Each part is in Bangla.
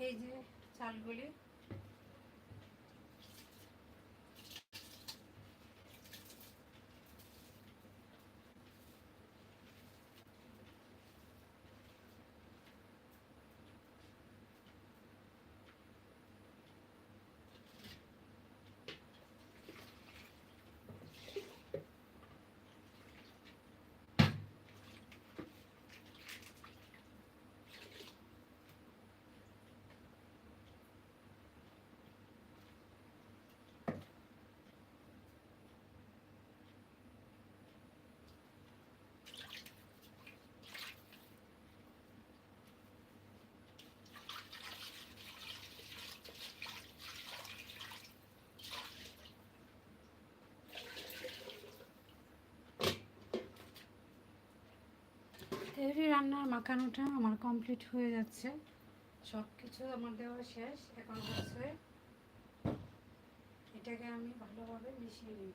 এই যে চালগুলি তেহরি রান্নার মাখানোটা আমার কমপ্লিট হয়ে যাচ্ছে। সব কিছু আমার দেওয়া শেষ। এখন হচ্ছে এটাকে আমি ভালোভাবে মিশিয়ে নিই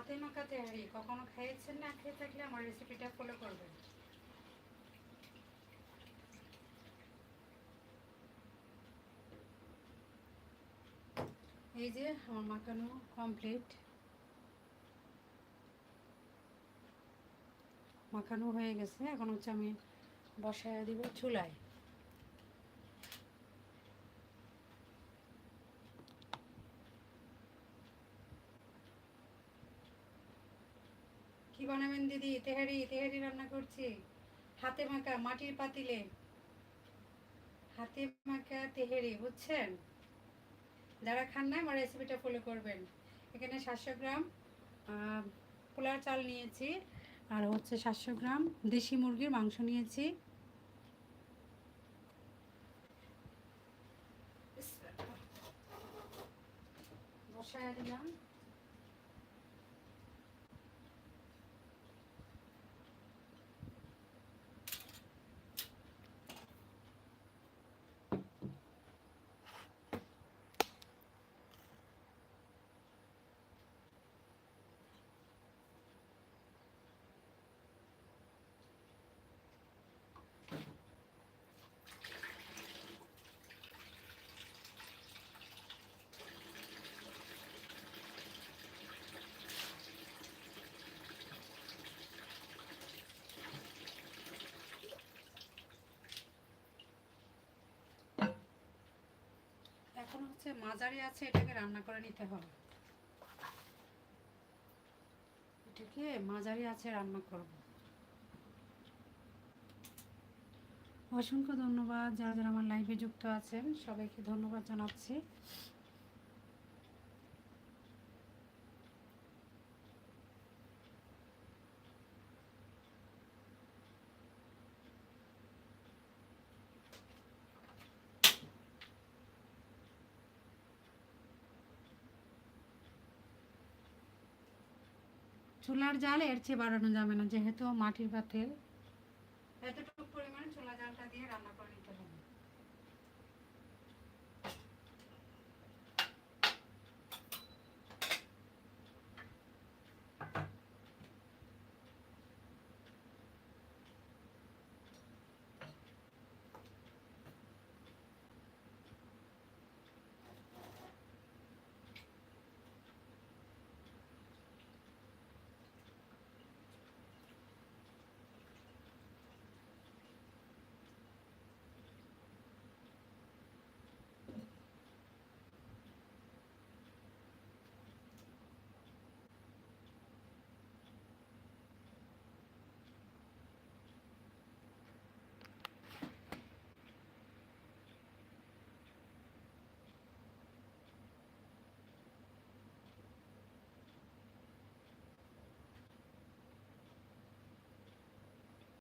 হাতে মাখা তেহারি কখনো খেয়েছেন না, খেয়ে থাকলে আমার রেসিপিটা ফলো করবেন। এই যে আমার মাখানো কমপ্লিট মাখানো হয়ে গেছে, এখন হচ্ছে আমি বসায় দিব চুলায়। কি বানাবেন দিদি? তেহারি তেহারি রান্না করছি। হাতে মাখা, মাটির পাতিলে। হাতে মাখা তেহারি, বুঝছেন? যারা খান না, আমার রেসিপিটা ফলো করবেন। এখানে সাতশো গ্রাম পোলার চাল নিয়েছি। আর হচ্ছে সাতশো গ্রাম দেশি মুরগির মাংস নিয়েছি। বসায় দিলাম। এখন হচ্ছে মাঝারি আছে, এটাকে রান্না করে নিতে হবে। এটাকে মাঝারি আছে রান্না করব। অসংখ্য ধন্যবাদ, যারা যারা আমার লাইভে যুক্ত আছেন, সবাইকে ধন্যবাদ জানাচ্ছি। চুলার জাল এর চেয়ে বাড়ানো যাবে না, যেহেতু মাটির পাতিল এতটুকু পরিমাণে চুলা জালটা দিয়ে রান্না করে